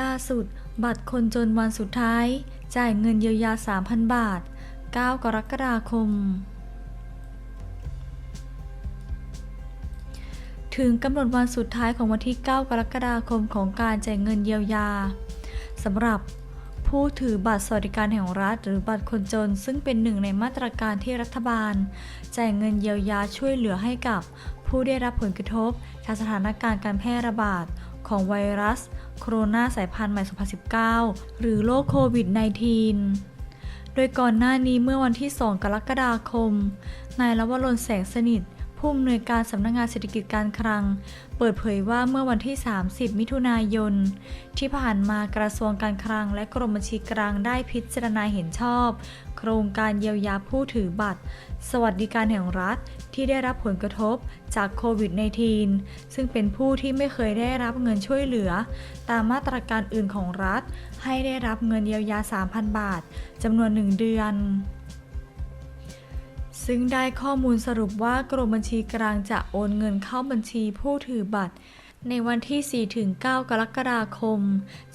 ล่าสุด บัตรคนจนวันสุดท้าย จ่ายเงินเยียวยา 3,000 บาท 9 กรกฎาคม ถึงกำหนดวันสุดท้ายของวันที่ 9 กรกฎาคมของการจ่ายเงินเยียวยาสำหรับผู้ถือบัตรสวัสดิการแห่งรัฐ หรือบัตรคนจน ซึ่งเป็นหนึ่งในมาตรการที่รัฐบาลจ่ายเงินเยียวยาช่วยเหลือให้กับ ผู้ได้รับผลกระทบจากสถานการณ์การแพร่ระบาด ของไวรัสโคโรนาสายพันธุ์ใหม่ 2019 หรือโรคโควิด -19 โดยก่อนหน้านี้เมื่อวันที่ 2 กรกฎาคม นายรวรนแสงสนิท ผู้อำนวยการสำนักงงานเศรษฐกิจการคลัง เปิดเผยว่าเมื่อวันที่ 30 มิถุนายน ที่ผ่านมากระทรวงการคลังและกรมบัญชีกลางได้พิจารณาเห็นชอบ โครงการเยียวยาผู้ถือบัตร สวัสดิการแห่งรัฐที่ได้รับผลกระทบจากโควิด -19 ซึ่งเป็นผู้ที่ไม่เคยได้รับเงินช่วยเหลือ ตามมาตรการอื่นของรัฐ ให้ได้รับเงินเยียวยา 3,000 บาทจำนวน 1 เดือน ซึ่งได้ข้อมูลสรุปว่ากรมบัญชีกลางจะโอนเงินเข้าบัญชีผู้ถือบัตร ในวันที่ 4-9 กรกฎาคม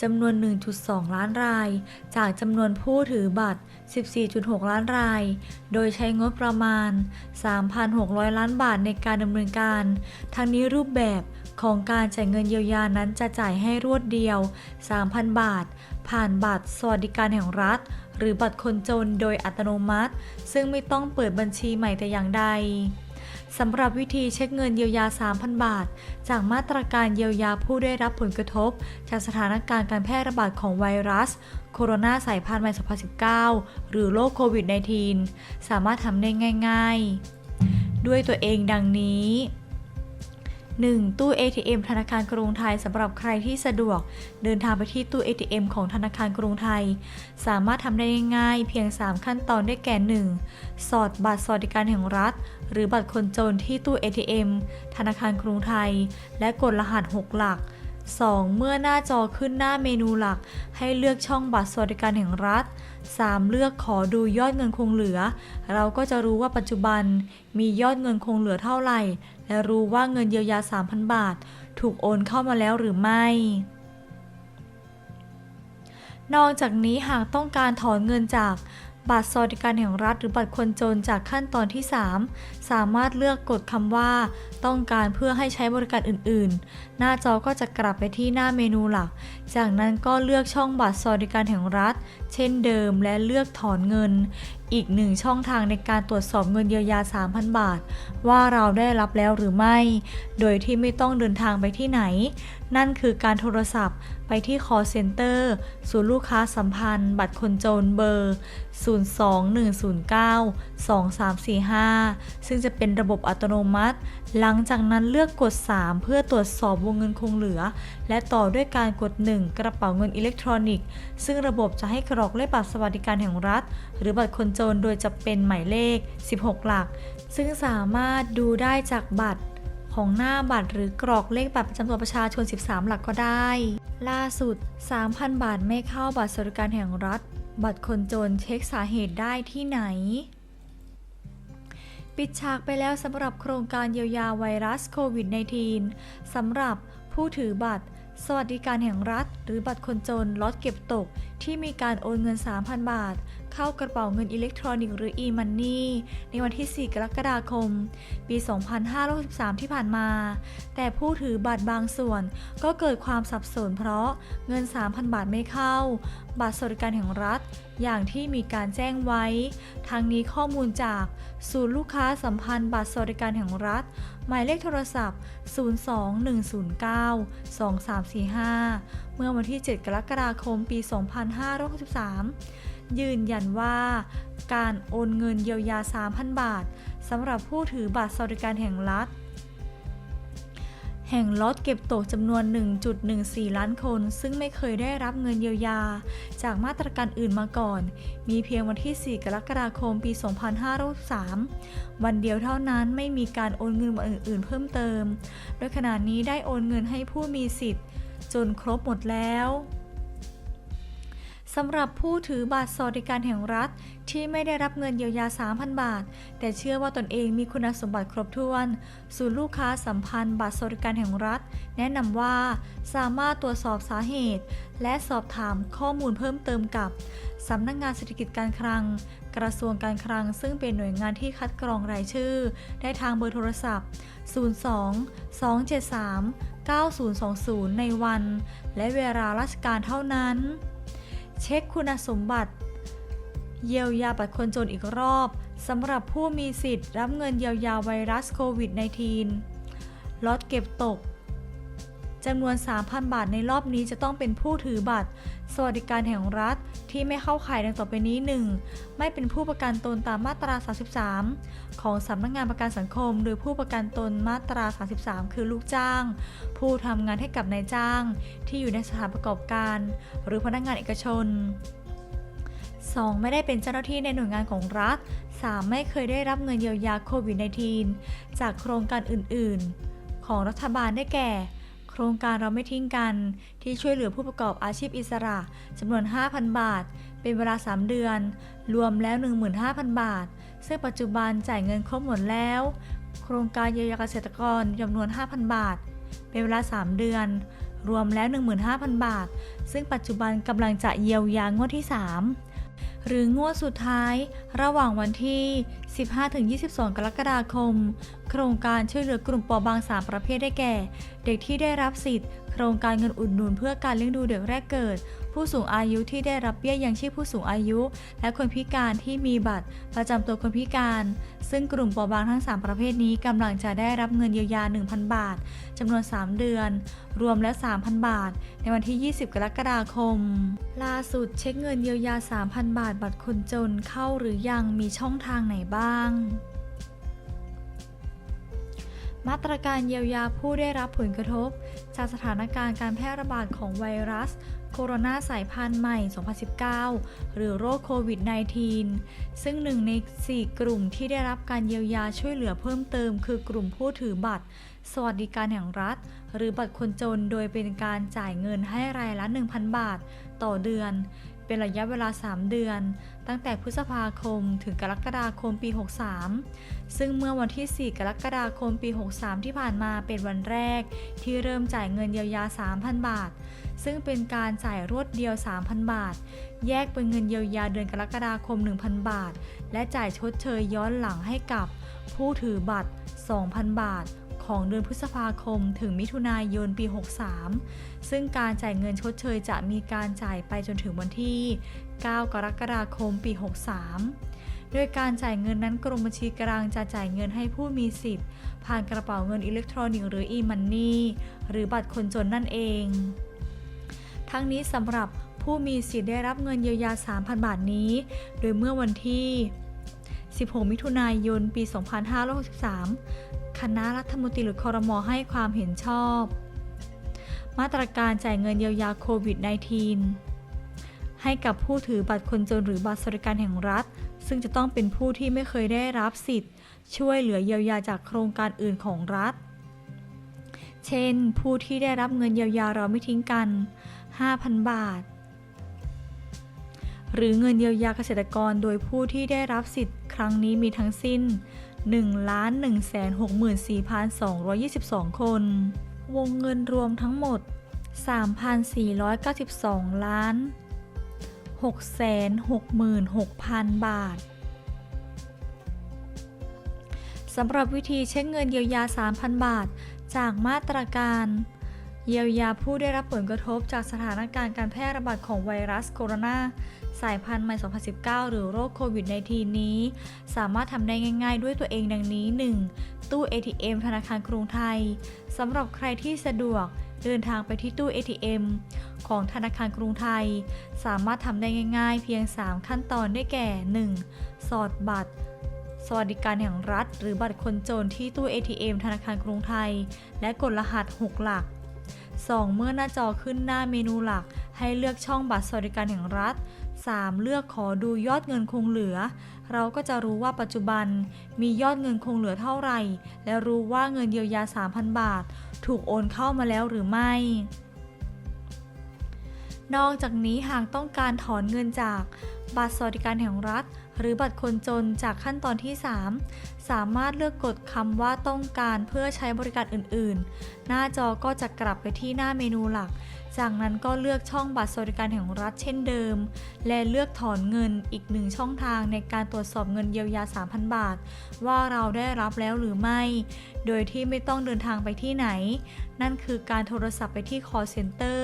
จำนวน 1.2 ล้านราย จากจำนวนผู้ถือบัตร 14.6 ล้านราย โดยใช้งบประมาณ 3,600 ล้านบาทในการดำเนินการ ทั้งนี้รูปแบบของการจ่ายเงินเยียวยานั้นจะจ่ายให้รวดเดียว 3,000 บาท ผ่านบัตรสวัสดิการแห่งรัฐ หรือบัตรคนจนโดยอัตโนมัติ ซึ่งไม่ต้องเปิดบัญชีใหม่แต่อย่างใดสำหรับวิธีเช็คเงินเยียวยา 3,000 บาท จากมาตรการเยียวยาผู้ได้รับผลกระทบ จากสถานการณ์การแพร่ระบาดของไวรัส โคโรนาสายพันธุ์ใหม่ 2019 หรือโรคโควิด -19 สามารถทำได้ง่าย ๆ ด้วยตัวเองดังนี้ 1. ตู้ ATM ธนาคารกรุงไทยสำหรับใครที่สะดวก เดินทางไปที่ตู้ ATM ของธนาคารกรุงไทย สามารถทำได้ง่ายเพียง 3 ขั้นตอนได้แก่ 1. สอดบัตรสวัสดิการแห่งรัฐ หรือบัตรคนจนที่ตู้ ATM ธนาคารกรุงไทย และกดรหัส 6 หลัก 2. เมื่อหน้าจอขึ้นหน้าเมนูหลัก ให้เลือกช่องบัตรสวัสดิการแห่งรัฐ 3. เลือกขอดูยอดเงินคงเหลือ เราก็จะรู้ว่าปัจจุบันมียอดเงินคงเหลือเท่าไหร่ และรู้ว่าเงินเยียวยา 3,000 บาท ถูกโอนเข้ามาแล้วหรือไม่ นอกจากนี้หากต้องการถอนเงินจาก บัตรสวัสดิการแห่งรัฐหรือบัตรคนจนจากขั้นตอนที่ 3 สามารถเลือกกดคำว่า ต้องการเพื่อให้ใช้บริการอื่นๆ หน้าจอก็จะกลับไปที่หน้าเมนูหลัก จากนั้นก็เลือกช่องบัตรสวัสดิการแห่งรัฐ เช่นเดิมและเลือกถอนเงิน อีกหนึ่งช่องทางในการตรวจสอบเงินเยียวยา 3,000 บาท ว่าเราได้รับแล้วหรือไม่ โดยที่ไม่ต้องเดินทางไปที่ไหน นั่นคือการโทรศัพท์ไปที่ call center ศูนย์ลูกค้าสัมพันธ์ บัตรคนจนเบอร์ 021092345 ซึ่งจะเป็นระบบอัตโนมัติ หลังจากนั้นเลือกกด 3 เพื่อตรวจสอบวงเงินคงเหลือ และต่อด้วยการกด 1 กระเป๋าเงินอิเล็กทรอนิกส์ ซึ่งระบบจะให้กรอกเลขบัตรสวัสดิการแห่งรัฐ หรือบัตรคนจนโดยจะเป็นหมายเลข 16 หลัก ซึ่งสามารถดูได้จากบัตร ของหน้าบัตรหรือกรอกเลขบัตรประจำตัวประชาชน 13 หลักก็ได้ ล่าสุด 3,000 บาทไม่เข้าบัตรสวัสดิการแห่งรัฐ บัตรคนจนเช็คสาเหตุได้ที่ไหน ปิดฉากไปแล้วสำหรับโครงการเยียวยาไวรัสโควิด -19 สำหรับผู้ถือบัตรสวัสดิการแห่งรัฐ หรือบัตรคนจนล็อตเก็บตกที่มีการโอนเงิน 3,000 บาท เข้ากระเป๋าเงินอิเล็กทรอนิกส์หรือ e-money ในวันที่ 4 กรกฎาคม ปี 2563 ที่ผ่านมา แต่ผู้ถือบัตรบางส่วนก็เกิดความสับสนเพราะเงิน 3,000 บาทไม่เข้า บัตรสวัสดิการแห่งรัฐ อย่างที่มีการแจ้งไว้ ทางนี้ข้อมูลจากศูนย์ลูกค้าสัมพันธ์บัตรสวัสดิการแห่งรัฐ หมายเลขโทรศัพท์ 021092345 เมื่อวันที่ 7 กรกฎาคม ปี 2563 ยืนยันว่าการโอนเงินเยียวยา 3,000 บาทสำหรับผู้ถือบัตรสวัสดิการแห่งรัฐ แห่งล็อตเก็บตกจำนวน 1.14 ล้านคน ซึ่งไม่เคยได้รับเงินเยียวยา จากมาตรการอื่นมาก่อน มีเพียงวันที่ 4 กรกฎาคมปี 2563 วันเดียวเท่านั้นไม่มีการโอนเงินวันอื่นๆ เพิ่มเติม โดยขณะนี้ได้โอนเงินให้ผู้มีสิทธิ์ จนครบหมดแล้ว สำหรับผู้ถือบัตรสวัสดิการแห่งรัฐ ที่ไม่ได้รับเงินเยียวยา 3,000 บาท แต่เชื่อว่าตนเองมีคุณสมบัติครบถ้วน ศูนย์ลูกค้าสัมพันธ์บัตรสวัสดิการแห่งรัฐ แนะนำว่าสามารถตรวจสอบสาเหตุ และสอบถามข้อมูลเพิ่มเติมกับสำนักงานเศรษฐกิจการคลัง กระทรวงการคลัง ซึ่งเป็นหน่วยงานที่คัดกรองรายชื่อ ได้ทางเบอร์โทรศัพท์ 02 273 9020 ในวัน และเวลาราชการเท่านั้น เช็คคุณสมบัติ เยียวยาบัตรคนจนอีกรอบสำหรับผู้มีสิทธิ์รับเงินเยียวยาไวรัสโควิด -19 ล็อตเก็บตก จำนวน 3,000 บาทในรอบนี้จะต้องเป็นผู้ถือบัตร สวัสดิการแห่งรัฐที่ไม่เข้าข่ายดังต่อไปนี้ 1. ไม่เป็นผู้ประกันตนตามมาตรา 33 ของสำนักงานประกันสังคม โดยผู้ประกันตนมาตรา 33 คือลูกจ้าง ผู้ทำงานให้กับนายจ้าง ที่อยู่ในสถานประกอบการ หรือพนักงานเอกชน 2. ไม่ได้เป็นเจ้าหน้าที่ในหน่วยงานของรัฐ 3. ไม่เคยได้รับเงินเยียวยาโควิด -19 จากโครงการอื่น ๆ ของรัฐบาลได้แก่ ครงการเราไม่ทิ้งกัน ที่ช่วยเหลือผู้ประกอบอาชีพอิสระจำนวน 5,000 บาท เป็นเวลา 3 เดือน รวมแล้ว 15,000 บาท ซึ่งปัจจุบันจ่ายเงินครบหมดแล้ว โครงการเยียวยาเกษตรกรจำนวน 5,000 บาท เป็นเวลา 3 เดือน รวมแล้ว 15,000 บาท ซึ่งปัจจุบันกำลังจะเยียวยางวดที่ 3 หรืองวดสุดท้าย ระหว่างวันที่ 15-22 กรกฎาคม โครงการช่วยเหลือกลุ่มเปราะบาง 3 ประเภทได้แก่ เด็กที่ได้รับสิทธิ์ โครงการเงินอุดหนุนเพื่อการเลี้ยงดูเด็กแรกเกิด ผู้สูงอายุที่ได้รับเบี้ยยังชีพผู้สูงอายุ และคนพิการที่มีบัตรประจำตัวคนพิการ ซึ่งกลุ่มเปราะบางทั้ง 3 ประเภทนี้กำลังจะได้รับเงินเยียวยา 1,000 บาทจำนวน 3 เดือน รวมแล้ว 3,000 บาท ในวันที่ 20 กรกฎาคม ล่าสุดเช็คเงินเยียวยา 3,000 บาท บัตรคนจนเข้าหรือยังมีช่องทางไหนบ้างมาตรการเยียวยาผู้ได้รับผลกระทบ จากสถานการณ์การแพร่ระบาดของไวรัส โคโรนาสายพันธุ์ใหม่ 2019 หรือโรคโควิด -19 ซึ่งหนึ่งใน 4 กลุ่มที่ได้รับการเยียวยาช่วยเหลือเพิ่มเติม คือกลุ่มผู้ถือบัตร สวัสดิการแห่งรัฐ หรือบัตรคนจนโดยเป็นการจ่ายเงินให้รายละ 1,000 บาท ต่อเดือน เป็นระยะเวลา 3 เดือน ตั้งแต่พฤษภาคมถึงกรกฎาคมปี 63 ซึ่งเมื่อวันที่ 4 กรกฎาคมปี 63 ที่ผ่านมาเป็นวันแรก ที่เริ่มจ่ายเงินเยียวยา 3,000 บาท ซึ่งเป็นการจ่ายรวดเดียว 3,000 บาท แยกเป็นเงินเยียวยาเดือนกรกฎาคม 1,000 บาท และจ่ายชดเชยย้อนหลังให้กับ ผู้ถือบัตร 2,000 บาท ของเดือนพฤษภาคม ถึงมิถุนายนปี 63 ซึ่งการจ่ายเงินชดเชยจะมีการจ่ายไปจนถึงวันที่ 9 กรกฎาคมปี 63 โดยการจ่ายเงินนั้นกรมบัญชีกลางจะจ่ายเงินให้ผู้มีสิทธิ์ ผ่านกระเป๋าเงินอิเล็กทรอนิกส์หรือ e-money หรือบัตรคนจนนั่นเอง ทั้งนี้สำหรับผู้มีสิทธิ์ได้รับเงินเยียวยา 3,000 บาทนี้ โดยเมื่อวันที่ 16 มิถุนายน ปี 2563 คณะรัฐมนตรีหรือคอรมอให้ความเห็นชอบ มาตรการจ่ายเงินเยียวยาโควิด -19 ให้กับผู้ถือบัตรคนจนหรือบัตรสวัสดิการแห่งรัฐ ซึ่งจะต้องเป็นผู้ที่ไม่เคยได้รับสิทธิ์ ช่วยเหลือเยียวยาจากโครงการอื่นของรัฐ เช่น ผู้ที่ได้รับเงินเยียวยาเราไม่ทิ้งกัน 5,000 บาทหรือเงินเยียวยาเกษตรกรโดยผู้ที่ได้รับสิทธิ์ครั้งนี้มีทั้งสิ้น 1,164,222 คน วงเงินรวมทั้งหมด 3,492 ล้าน 666,000 บาทสำหรับวิธีเช็คเงินเยียวยา 3,000 บาท จากมาตรการ เยียวยาผู้ได้รับผลกระทบจากสถานการณ์การแพร่ระบาดของไวรัสโคโรนาสายพันธุ์ใหม่ 2019 หรือโรคโควิด -19 นี้ สามารถทำได้ง่ายๆ ด้วยตัวเองดังนี้ 1. ตู้ ATM ธนาคารกรุงไทย สำหรับใครที่สะดวกเดินทางไปที่ตู้ ATM ของธนาคารกรุงไทย สามารถทำได้ง่ายๆ เพียง 3 ขั้นตอนได้แก่ 1. สอดบัตรสวัสดิการแห่งรัฐ หรือบัตรคนจนที่ตู้ ATM ธนาคารกรุงไทย และกดรหัส 6 หลัก 2. เมื่อหน้าจอขึ้นหน้าเมนูหลัก ให้เลือกช่องบัตรสวัสดิการแห่งรัฐ 3. เลือกขอดูยอดเงินคงเหลือ เราก็จะรู้ว่าปัจจุบันมียอดเงินคงเหลือเท่าไหร่ และรู้ว่าเงินเยียวยา 3,000 บาท ถูกโอนเข้ามาแล้วหรือไม่ นอกจากนี้หากต้องการถอนเงินจากบัตรสวัสดิการแห่งรัฐ หรือบัตรคนจนจากขั้นตอนที่ 3 สามารถเลือกกดคำว่าต้องการเพื่อใช้บริการอื่นๆ หน้าจอก็จะกลับไปที่หน้าเมนูหลัก จากนั้นก็เลือกช่องบัตรสวัสดิการแห่งรัฐเช่นเดิม และเลือกถอนเงินอีกหนึ่งช่องทางในการตรวจสอบเงินเยียวยา 3,000 บาท ว่าเราได้รับแล้วหรือไม่ โดยที่ไม่ต้องเดินทางไปที่ไหน นั่นคือการโทรศัพท์ไปที่ call center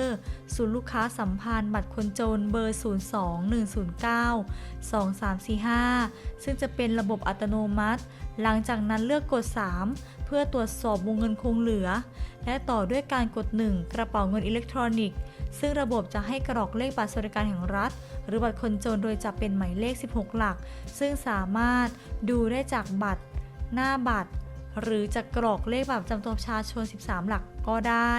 ศูนย์ลูกค้าสัมพันธ์บัตรคนจนเบอร์ 02 109 2345 ซึ่งจะเป็นระบบอัตโนมัติ หลังจากนั้นเลือกกด 3 เพื่อตรวจสอบวงเงินคงเหลือ และต่อด้วยการกด 1 กระเป๋าเงินอิเล็กทรอนิกส์ ซึ่งระบบจะให้กรอกเลขบัตรสวัสดิการแห่งรัฐ หรือบัตรคนจนโดยจะเป็นหมายเลข 16 หลัก ซึ่งสามารถดูได้จากบัตร หน้าบัตร หรือจะกรอกเลขบัตรประจำตัวประชาชน 13 หลักก็ได้